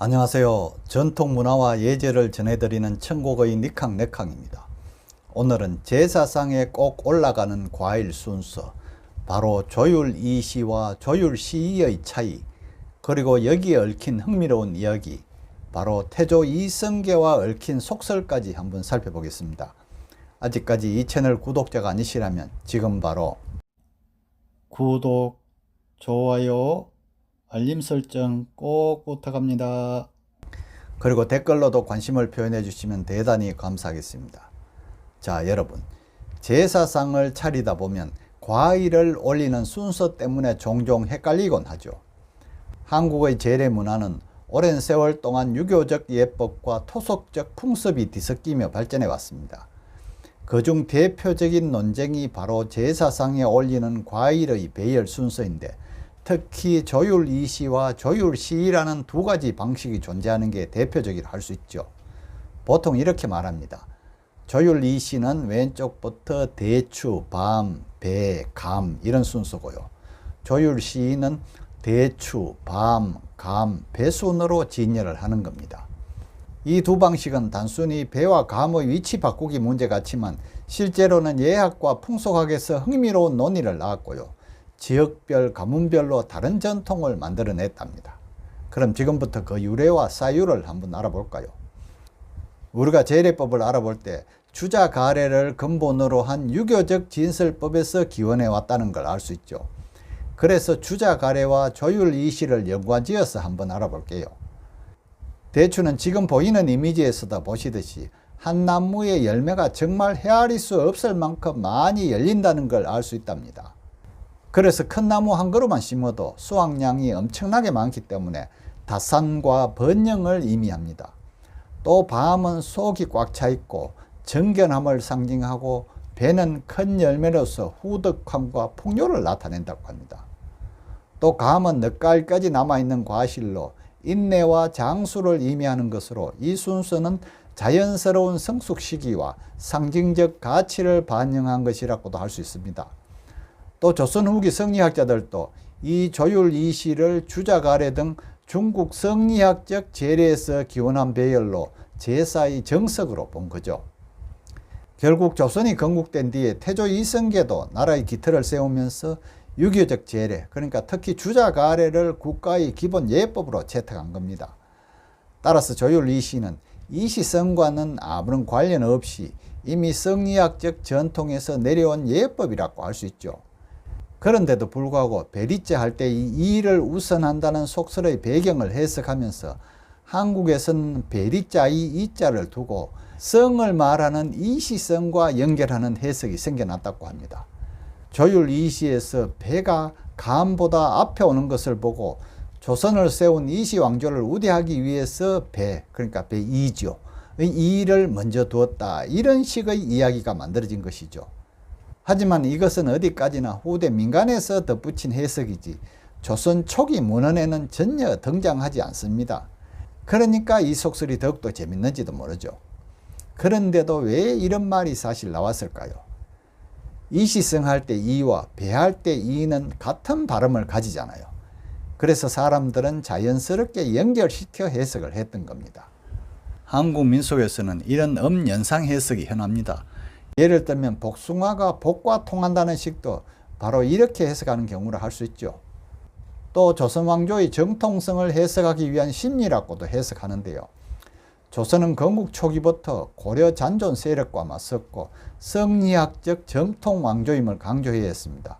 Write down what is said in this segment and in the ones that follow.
안녕하세요. 전통 문화와 예절을 전해드리는 천국의 니캉 네캉입니다. 오늘은 제사상에 꼭 올라가는 과일 순서, 바로 조율 이시와 조율 시의 차이, 그리고 여기에 얽힌 흥미로운 이야기, 바로 태조 이성계와 얽힌 속설까지 한번 살펴보겠습니다. 아직까지 이 채널 구독자가 아니시라면 지금 바로 구독, 좋아요, 알림 설정 꼭 부탁합니다. 그리고 댓글로도 관심을 표현해 주시면 대단히 감사하겠습니다. 자, 여러분. 제사상을 차리다 보면 과일을 올리는 순서 때문에 종종 헷갈리곤 하죠. 한국의 재래 문화는 오랜 세월 동안 유교적 예법과 토속적 풍습이 뒤섞이며 발전해 왔습니다. 그중 대표적인 논쟁이 바로 제사상에 올리는 과일의 배열 순서인데 특히 조율 이시와 조율 시라는 두 가지 방식이 존재하는 게 대표적이라 할 수 있죠. 보통 이렇게 말합니다. 조율 이시는 왼쪽부터 대추, 밤, 배, 감 이런 순서고요. 조율 시는 대추, 밤, 감, 배 순으로 진열을 하는 겁니다. 이 두 방식은 단순히 배와 감의 위치 바꾸기 문제 같지만 실제로는 예학과 풍속학에서 흥미로운 논의를 낳았고요. 지역별, 가문별로 다른 전통을 만들어냈답니다. 그럼 지금부터 그 유래와 사유를 한번 알아볼까요? 우리가 재래법을 알아볼 때 주자 가래를 근본으로 한 유교적 진설법에서 기원해 왔다는 걸 알 수 있죠. 그래서 주자 가래와 조율 이시를 연관지어서 한번 알아볼게요. 대추는 지금 보이는 이미지에서도 보시듯이 한 나무의 열매가 정말 헤아릴 수 없을 만큼 많이 열린다는 걸 알 수 있답니다. 그래서 큰 나무 한 그루만 심어도 수확량이 엄청나게 많기 때문에 다산과 번영을 의미합니다. 또 밤은 속이 꽉 차 있고 정견함을 상징하고 배는 큰 열매로서 후덕함과 풍요를 나타낸다고 합니다. 또 감은 늦가을까지 남아있는 과실로 인내와 장수를 의미하는 것으로 이 순서는 자연스러운 성숙 시기와 상징적 가치를 반영한 것이라고도 할 수 있습니다. 또 조선 후기 성리학자들도 이 조율 이시를 주자가래 등 중국 성리학적 재래에서 기원한 배열로 제사의 정석으로 본 거죠. 결국 조선이 건국된 뒤에 태조 이성계도 나라의 기틀을 세우면서 유교적 재래, 그러니까 특히 주자가래를 국가의 기본 예법으로 채택한 겁니다. 따라서 조율 이시는 이시성과는 아무런 관련 없이 이미 성리학적 전통에서 내려온 예법이라고 할 수 있죠. 그런데도 불구하고 베리째 할 때 이 이를 우선한다는 속설의 배경을 해석하면서 한국에서는 베리자의 이자를 두고 성을 말하는 이시성과 연결하는 해석이 생겨났다고 합니다. 조율 이시에서 배가 감보다 앞에 오는 것을 보고 조선을 세운 이시 왕조를 우대하기 위해서 배, 그러니까 배 이죠. 이를 먼저 두었다. 이런 식의 이야기가 만들어진 것이죠. 하지만 이것은 어디까지나 후대 민간에서 덧붙인 해석이지 조선 초기 문헌에는 전혀 등장하지 않습니다. 그러니까 이 속설이 더욱더 재밌는지도 모르죠. 그런데도 왜 이런 말이 사실 나왔을까요? 이시성 할 때 이와 배할 때 이는 같은 발음을 가지잖아요. 그래서 사람들은 자연스럽게 연결시켜 해석을 했던 겁니다. 한국 민속에서는 이런 음연상 해석이 흔합니다. 예를 들면 복숭아가 복과 통한다는 식도 바로 이렇게 해석하는 경우를 할 수 있죠. 또 조선 왕조의 정통성을 해석하기 위한 심리라고도 해석하는데요. 조선은 건국 초기부터 고려 잔존 세력과 맞섰고 성리학적 정통 왕조임을 강조해야 했습니다.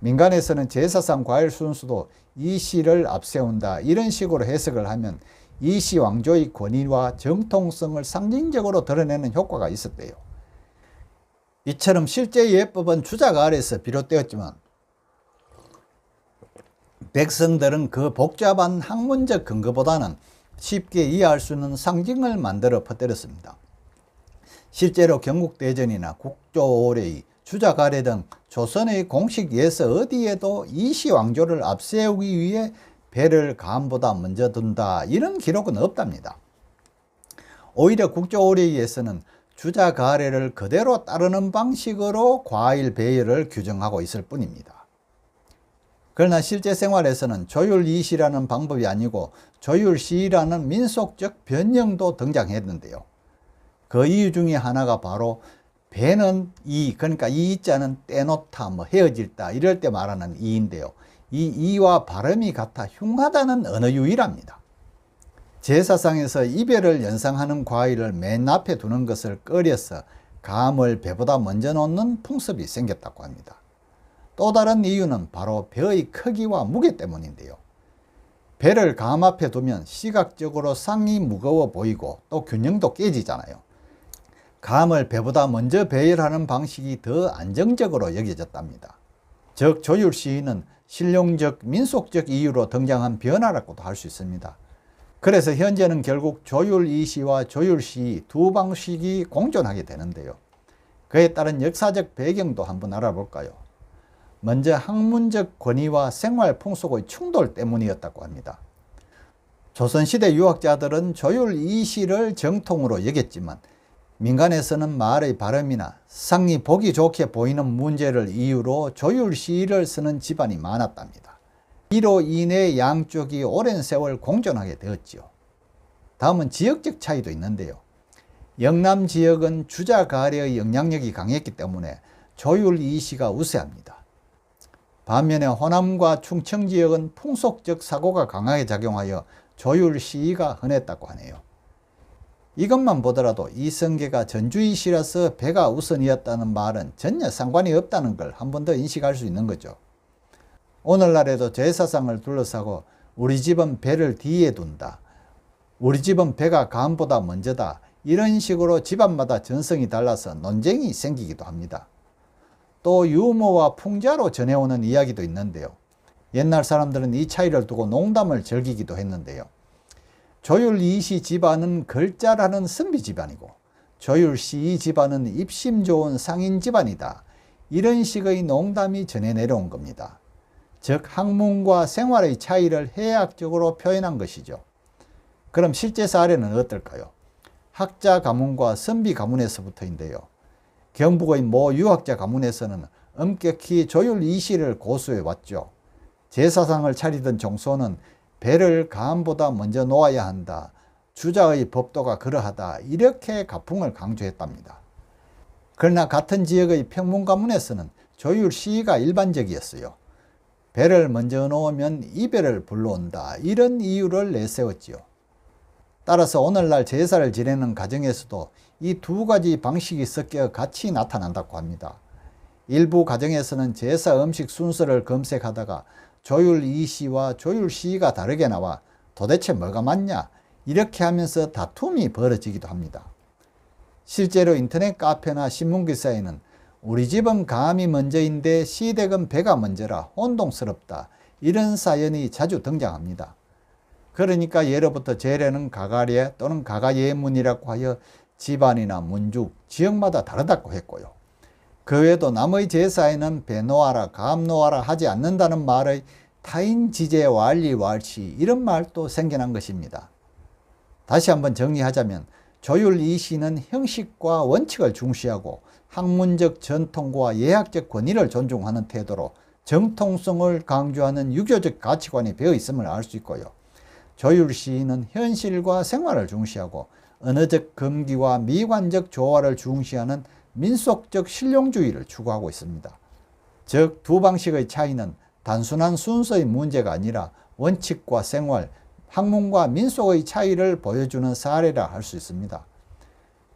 민간에서는 제사상 과일 순수도 이 시를 앞세운다 이런 식으로 해석을 하면 이 시 왕조의 권위와 정통성을 상징적으로 드러내는 효과가 있었대요. 이처럼 실제 예법은 주작 아래서 비롯되었지만 백성들은 그 복잡한 학문적 근거보다는 쉽게 이해할 수 있는 상징을 만들어 퍼뜨렸습니다. 실제로 경국대전이나 국조오래의 주자가래 등 조선의 공식 예서 어디에도 이시 왕조를 앞세우기 위해 배를 감보다 먼저 둔다 이런 기록은 없답니다. 오히려 국조의례에서는 주자 가래를 그대로 따르는 방식으로 과일 배열을 규정하고 있을 뿐입니다. 그러나 실제 생활에서는 조율이시라는 방법이 아니고 조율시라는 민속적 변형도 등장했는데요. 그 이유 중에 하나가 바로 배는 이 그러니까 이 이자는 떼놓다 뭐 헤어질다 이럴 때 말하는 이인데요. 이 이와 발음이 같아 흉하다는 언어 유희랍니다. 제사상에서 이별을 연상하는 과일을 맨 앞에 두는 것을 꺼려서 감을 배보다 먼저 놓는 풍습이 생겼다고 합니다. 또 다른 이유는 바로 배의 크기와 무게 때문인데요. 배를 감 앞에 두면 시각적으로 상이 무거워 보이고 또 균형도 깨지잖아요. 감을 배보다 먼저 배열하는 방식이 더 안정적으로 여겨졌답니다. 즉 조율 시위는 실용적 민속적 이유로 등장한 변화라고도 할 수 있습니다. 그래서 현재는 결국 조율 이시와 조율 시두 방식이 공존하게 되는데요. 그에 따른 역사적 배경도 한번 알아볼까요? 먼저 학문적 권위와 생활 풍속의 충돌 때문이었다고 합니다. 조선시대 유학자들은 조율 이시를 정통으로 여겼지만 민간에서는 말의 발음이나 상이 보기 좋게 보이는 문제를 이유로 조율 시를 쓰는 집안이 많았답니다. 이로 인해 양쪽이 오랜 세월 공존하게 되었지요. 다음은 지역적 차이도 있는데요. 영남 지역은 주자 가래의 영향력이 강했기 때문에 조율 이시가 우세합니다. 반면에 호남과 충청 지역은 풍속적 사고가 강하게 작용하여 조율 시가 흔했다고 하네요. 이것만 보더라도 이성계가 전주이시라서 배가 우선이었다는 말은 전혀 상관이 없다는 걸 한 번 더 인식할 수 있는 거죠. 오늘날에도 제사상을 둘러싸고 우리 집은 배를 뒤에 둔다. 우리 집은 배가 감보다 먼저다. 이런 식으로 집안마다 전성이 달라서 논쟁이 생기기도 합니다. 또 유머와 풍자로 전해오는 이야기도 있는데요. 옛날 사람들은 이 차이를 두고 농담을 즐기기도 했는데요. 조율 이시 집안은 글자라는 선비 집안이고 조율 시 집안은 입심 좋은 상인 집안이다. 이런 식의 농담이 전해 내려온 겁니다. 즉 학문과 생활의 차이를 해학적으로 표현한 것이죠. 그럼 실제 사례는 어떨까요? 학자 가문과 선비 가문에서부터인데요. 경북의 모 유학자 가문에서는 엄격히 조율 이시를 고수해 왔죠. 제사상을 차리던 종소는 배를 감보다 먼저 놓아야 한다. 주자의 법도가 그러하다. 이렇게 가풍을 강조했답니다. 그러나 같은 지역의 평문 가문에서는 조율 시가 일반적이었어요. 배를 먼저 놓으면 이별을 불러온다. 이런 이유를 내세웠지요. 따라서 오늘날 제사를 지내는 가정에서도 이 두 가지 방식이 섞여 같이 나타난다고 합니다. 일부 가정에서는 제사 음식 순서를 검색하다가 조율 이시와 조율 시가 다르게 나와 도대체 뭐가 맞냐 이렇게 하면서 다툼이 벌어지기도 합니다. 실제로 인터넷 카페나 신문기사에는 우리 집은 감이 먼저인데 시댁은 배가 먼저라 혼동스럽다. 이런 사연이 자주 등장합니다. 그러니까 예로부터 제례는 가가례 또는 가가예문이라고 하여 집안이나 문죽, 지역마다 다르다고 했고요. 그 외에도 남의 제사에는 배노하라, 감노하라 하지 않는다는 말의 타인 지제 완리 왈시 이런 말도 생겨난 것입니다. 다시 한번 정리하자면 조율 이시는 형식과 원칙을 중시하고 학문적 전통과 예학적 권위를 존중하는 태도로 정통성을 강조하는 유교적 가치관이 배어 있음을 알 수 있고요. 조율 시인은 현실과 생활을 중시하고 언어적 금기와 미관적 조화를 중시하는 민속적 실용주의를 추구하고 있습니다. 즉, 두 방식의 차이는 단순한 순서의 문제가 아니라 원칙과 생활, 학문과 민속의 차이를 보여주는 사례라 할 수 있습니다.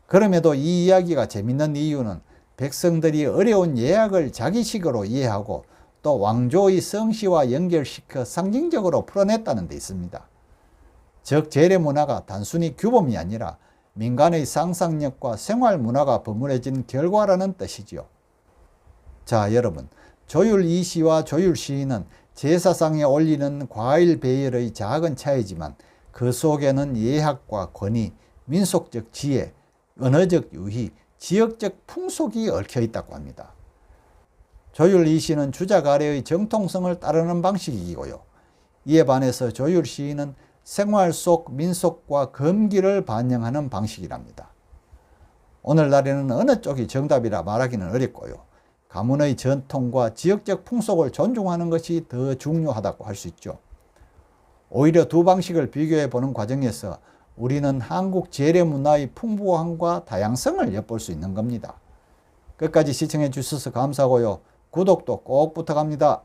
그럼에도 이 이야기가 재밌는 이유는 백성들이 어려운 예약을 자기식으로 이해하고 또 왕조의 성씨와 연결시켜 상징적으로 풀어냈다는 데 있습니다. 즉 재래 문화가 단순히 규범이 아니라 민간의 상상력과 생활 문화가 버무려진 결과라는 뜻이지요. 자, 여러분. 조율 이시와 조율 시인은 제사상에 올리는 과일 배열의 작은 차이지만 그 속에는 예학과 권위, 민속적 지혜, 언어적 유희, 지역적 풍속이 얽혀 있다고 합니다. 조율 이시는 주작 아래의 정통성을 따르는 방식이고요. 이에 반해서 조율 시인은 생활 속 민속과 금기를 반영하는 방식이랍니다. 오늘날에는 어느 쪽이 정답이라 말하기는 어렵고요. 가문의 전통과 지역적 풍속을 존중하는 것이 더 중요하다고 할 수 있죠. 오히려 두 방식을 비교해 보는 과정에서 우리는 한국 재래 문화의 풍부함과 다양성을 엿볼 수 있는 겁니다. 끝까지 시청해 주셔서 감사하고요. 구독도 꼭 부탁합니다.